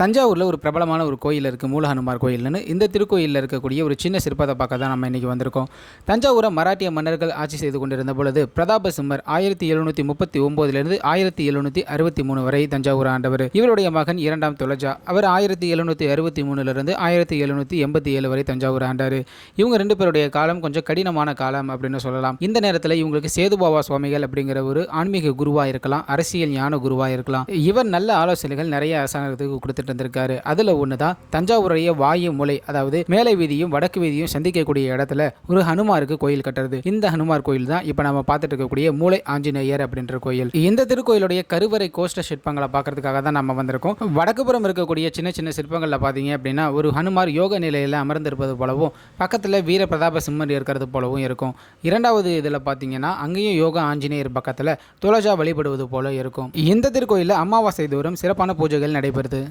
தஞ்சாவூரில் ஒரு பிரபலமான ஒரு கோயில் இருக்குது மூலஹனுமார் கோயில்னு. இந்த திருக்கோயிலில் இருக்கக்கூடிய ஒரு சின்ன சிற்பத்தை பார்க்க தான் நம்ம இன்றைக்கி வந்திருக்கோம். தஞ்சாவூரை மராட்டிய மன்னர்கள் ஆட்சி செய்து கொண்டிருந்த பொழுது பிரதாப சிம்மர் ஆயிரத்தி எழுநூற்றி முப்பத்தி ஒம்போதுலேருந்து ஆயிரத்தி எழுநூற்றி அறுபத்தி மூணு வரை தஞ்சாவூர் ஆண்டவர். இவருடைய மகன் இரண்டாம் துளஜா அவர் ஆயிரத்தி எழுநூற்றி அறுபத்தி மூணுலேருந்து ஆயிரத்தி எழுநூற்றி எண்பத்தி ஏழு வரை தஞ்சாவூர் ஆண்டார். இவங்க ரெண்டு பேருடைய காலம் கொஞ்சம் கடினமான காலம் அப்படின்னு சொல்லலாம். இந்த நேரத்தில் இவங்களுக்கு சேதுபாபா சுவாமிகள் அப்படிங்கிற ஒரு ஆன்மீக குருவாக இருக்கலாம் அரசியல் ஞான குருவாக இருக்கலாம். இவர் நல்ல ஆலோசனைகள் நிறைய அரசாங்கத்துக்கு கொடுத்துட்டு இருந்திருக்காரு அதில் ஒன்று தான் தஞ்சாவூரைய வாயு மூலை அதாவது மேலை வீதியும் வடக்கு வீதியும் சந்திக்கக்கூடிய இடத்துல ஒரு ஹனுமாருக்கு கோயில் கட்டுறது. இந்த ஹனுமார் கோயில் தான் இப்போ நம்ம பார்த்துட்டு இருக்கக்கூடிய மூளை ஆஞ்சநேயர் அப்படின்ற கோயில். இந்த திருக்கோயிலுடைய கருவறை கோஷ்ட சிற்பங்களை பார்க்கறதுக்காக தான் நம்ம வந்திருக்கோம். வடக்குப்புறம் இருக்கக்கூடிய சின்ன சின்ன சிற்பங்களில் பார்த்தீங்க அப்படின்னா ஒரு ஹனுமார் யோக நிலையில் அமர்ந்திருப்பது போலவும் பக்கத்தில் வீர பிரதாப சிம்மர் இருக்கிறது போலவும் இருக்கும். இரண்டாவது இதில் பார்த்தீங்கன்னா அங்கேயும் யோகா ஆஞ்சநேயர் பக்கத்தில் துளஜா வழிபடுவது போல இருக்கும். இந்த திருக்கோயிலில் அமாவாசை தோறும் சிறப்பான பூஜைகள் நடைபெறுது.